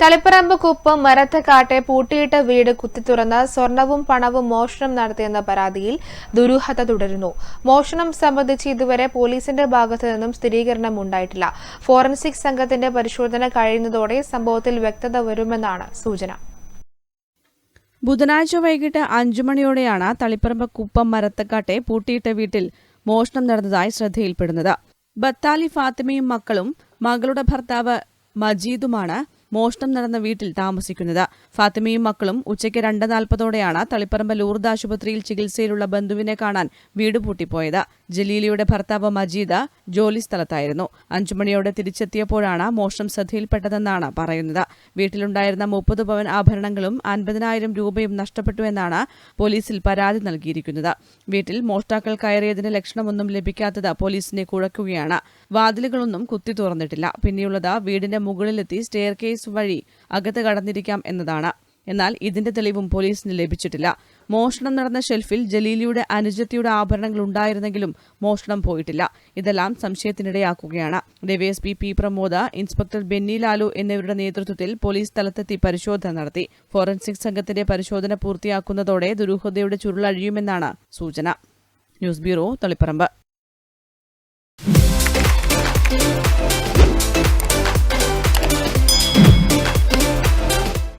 തളിപ്പറമ്പ് കുപ്പ് മരത്തക്കാട്ടെ പൂട്ടിയിട്ട വീട് കുത്തിത്തുറന്ന് സ്വർണവും പണവും മോഷണം നടത്തിയെന്ന പരാതിയിൽ ദുരൂഹത തുടരുന്നു. മോഷണം സംബന്ധിച്ച് ഇതുവരെ പോലീസിന്റെ ഭാഗത്തു നിന്നും സ്ഥിരീകരണം ഉണ്ടായിട്ടില്ല. ഫോറൻസിക് സംഘത്തിന്റെ പരിശോധന കഴിയുന്നതോടെ സംഭവത്തിൽ വ്യക്തത വരുമെന്നാണ് സൂചന. ബുധനാഴ്ച വൈകിട്ട് അഞ്ചു മണിയോടെയാണ് തളിപ്പറമ്പ് കുപ്പം മരത്തക്കാട്ടെ പൂട്ടിയിട്ട വീട്ടിൽ മോഷണം നടന്നതായി ശ്രദ്ധയിൽപ്പെടുന്നത്. ബത്താലി ഫാത്തിമയും മക്കളും മകളുടെ ഭർത്താവ് മജീദുമാണ് മോഷണം നടന്ന വീട്ടിൽ താമസിക്കുന്നത്. ഫാത്തിമയും മക്കളും ഉച്ചയ്ക്ക് രണ്ട് നാൽപ്പതോടെയാണ് തളിപ്പറമ്പ് ലൂർദ് ആശുപത്രിയിൽ ചികിത്സയിലുള്ള ബന്ധുവിനെ കാണാൻ വീട് പൂട്ടിപ്പോയത്. ജലീലിയുടെ ഭർത്താവ് മജീദ ജോലി സ്ഥലത്തായിരുന്നു. അഞ്ചുമണിയോടെ തിരിച്ചെത്തിയപ്പോഴാണ് മോഷണം ശ്രദ്ധയിൽപ്പെട്ടതെന്നാണ് പറയുന്നത്. വീട്ടിലുണ്ടായിരുന്ന മുപ്പത് പവൻ ആഭരണങ്ങളും അൻപതിനായിരം രൂപയും നഷ്ടപ്പെട്ടുവെന്നാണ് പോലീസിൽ പരാതി നൽകിയിരിക്കുന്നത്. വീട്ടിൽ മോഷ്ടാക്കൾ കയറിയതിന് ലക്ഷണമൊന്നും ലഭിക്കാത്തത് പോലീസിനെ കുഴക്കുകയാണ്. വാതിലുകളൊന്നും കുത്തി തുറന്നിട്ടില്ല. പിന്നെയുള്ളത് വീടിന്റെ മുകളിലെത്തി സ്റ്റെയർ കേസ് വഴി അകത്ത് കടന്നിരിക്കാം എന്നതാണ്. എന്നാൽ ഇതിന്റെ തെളിവും പോലീസിന് ലഭിച്ചിട്ടില്ല. മോഷണം നടന്ന ഷെൽഫിൽ ജലീലിയുടെ അനുജത്തിയുടെ ആഭരണങ്ങൾ ഉണ്ടായിരുന്നെങ്കിലും മോഷണം പോയിട്ടില്ല. ഇതെല്ലാം സംശയത്തിനിടയാക്കുകയാണ്. DYSP P P Pramoda inspector Benny Lalu എന്നിവരുടെ നേതൃത്വത്തിൽ പോലീസ് സ്ഥലത്തെത്തി പരിശോധന നടത്തി. ഫോറൻസിക് സംഘത്തിന്റെ പരിശോധന പൂർത്തിയാക്കുന്നതോടെ ദുരൂഹതയുടെ ചുരുളഴിയുമെന്നാണ് സൂചന. News bureau Taliparamba.